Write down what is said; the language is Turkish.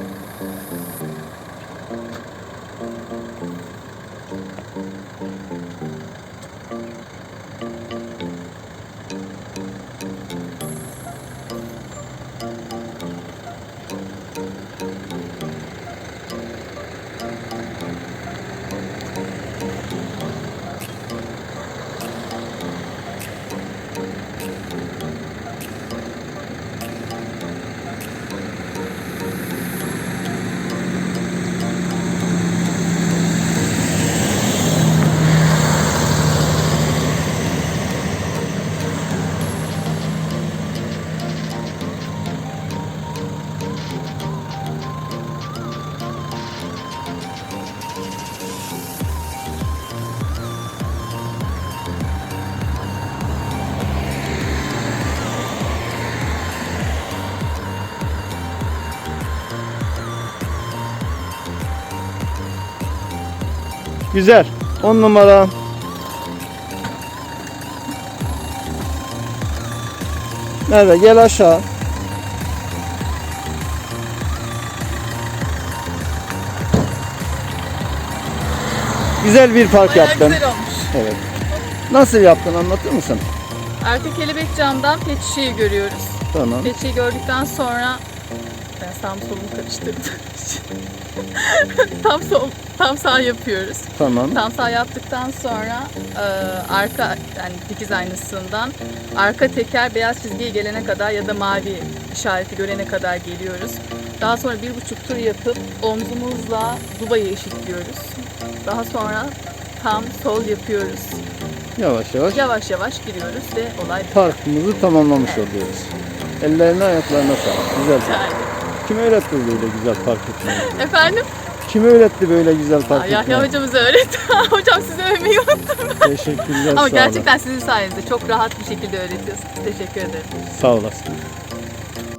Thank you. Güzel. 10 numara. Merve gel aşağı. Güzel bir park Bayağı yaptın. güzel olmuş. Evet. Nasıl yaptın anlatır mısın? Arka kelebek camdan pet şişeyi görüyoruz. Tamam. Pet şişeyi gördükten sonra ben sağım solumu karıştırdım. tam sol, tam sağ yapıyoruz. Tamam. Tam sağ yaptıktan sonra e, arka yani dikiz aynasından arka teker beyaz çizgiye gelene kadar ya da mavi işareti görene kadar geliyoruz. Daha sonra bir buçuk tur yapıp omzumuzla dubayı eşitliyoruz. Daha sonra tam sol yapıyoruz. Yavaş yavaş Yavaş yavaş giriyoruz ve olay parkımızı tamamlamış oluyoruz. Ellerine ayaklarına sağlık. Güzel park. Kim öğretti böyle güzel park etmeyi? Efendim? Kim öğretti böyle güzel park Aa, Yahya etmeyi? hocamız öğretti. Hocam size övmeyi unuttum. Teşekkürler. sağ Ama olun. gerçekten sizin sayenizde çok rahat bir şekilde öğretiyorsunuz. Teşekkür ederim. Sağ olasın.